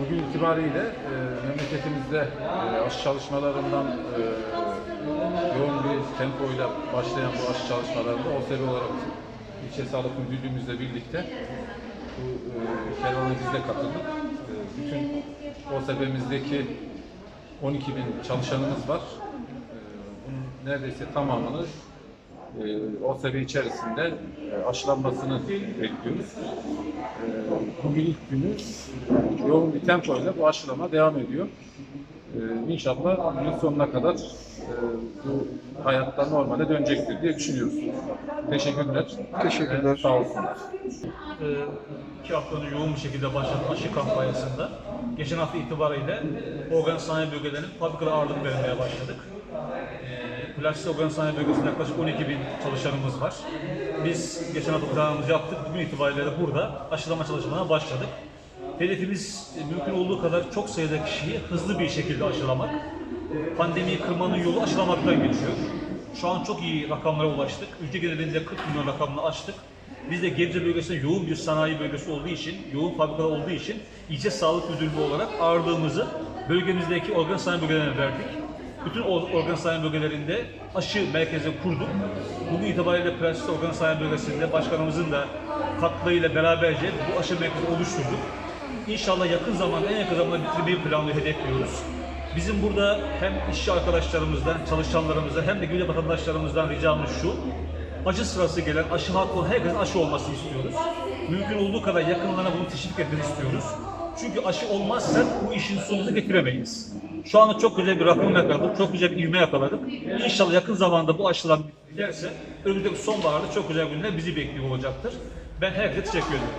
Bugün itibariyle e, memleketimizde e, aşı çalışmalarından e, yoğun bir tempoyla başlayan bu aşı çalışmalarında OSB olarak İlçe Sağlık Müdürlüğümüzle birlikte bu e, kervana biz de katıldık. E, bütün OSB'mizdeki 12 bin çalışanımız var. E, bunun neredeyse tamamını e, OSB içerisinde e, aşılanmasını bekliyoruz. E, bugün ilk günü yoğun bir tempoyla bu aşılama devam ediyor. E, inşallah yıl sonuna kadar e, bu hayatta normale dönecektir diye düşünüyoruz. Teşekkürler. Teşekkürler. Sağ olsunlar. e, iki hafta önce yoğun bir şekilde başladı aşı kampanyasında. Geçen hafta itibariyle organ sanayi bölgelerinin fabrikada ağırlık vermeye başladık. E, plastik organ sanayi bölgesinde yaklaşık 12 bin çalışanımız var. Biz geçen hafta planımızı yaptık. Bugün itibariyle de burada aşılama çalışmalarına başladık. Hedefimiz e, mümkün olduğu kadar çok sayıda kişiyi hızlı bir şekilde aşılamak. Pandemiyi kırmanın yolu aşılamaktan geçiyor. Şu an çok iyi rakamlara ulaştık. Ülke genelinde 40 milyon rakamını aştık. Biz de Gebze bölgesinde yoğun bir sanayi bölgesi olduğu için, yoğun fabrikalar olduğu için ilçe sağlık müdürlüğü olarak ağırlığımızı bölgemizdeki organ sanayi bölgelerine verdik. Bütün organ sanayi bölgelerinde aşı merkezi kurduk. Bugün itibariyle plastik organ sanayi bölgesinde başkanımızın da katkılarıyla beraberce bu aşı merkezi oluşturduk. İnşallah yakın zamanda, en yakın zamanda bitirmeyi planlıyor, hedefliyoruz. Bizim burada hem işçi arkadaşlarımızdan, çalışanlarımızdan hem de güle vatandaşlarımızdan ricamız şu. Aşı sırası gelen, aşı hakkı olan herkesin aşı olmasını istiyoruz. Mümkün olduğu kadar yakınlarına bunu teşvik etmeni istiyoruz. Çünkü aşı olmazsa bu işin sonunu getiremeyiz. Şu anda çok güzel bir rakam yakaladık, çok güzel bir ivme yakaladık. İnşallah yakın zamanda bu aşılar biterse önümüzdeki sonbaharda çok güzel günler bizi bekliyor olacaktır. Ben herkese teşekkür ederim.